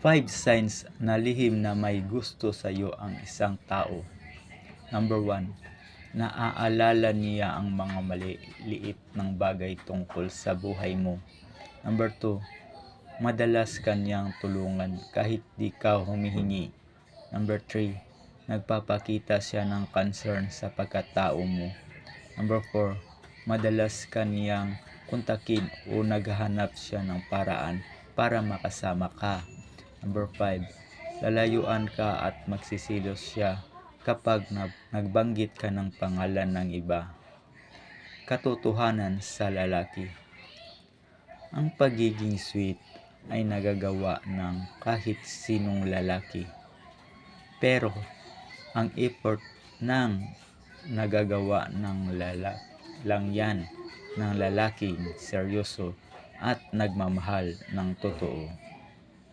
5 signs na lihim na may gusto sa iyo ang isang tao. Number 1. Naaalala niya ang mga maliliit ng bagay tungkol sa buhay mo. Number 2. Madalas kanyang tulungan kahit di ka humihingi. Number 3. Nagpapakita siya ng concern sa pagkatao mo. Number 4. Madalas kaniyang kontakin o naghahanap siya ng paraan para makasama ka. Number 5. Lalayuan ka at magsisilos siya kapag na- nagbanggit ka ng pangalan ng iba. Katotohanan sa lalaki. Ang pagiging sweet ay nagagawa ng kahit sinong lalaki. Pero ang effort ng nagagawa ng lala lang yan ng lalaking seryoso at nagmamahal ng totoo.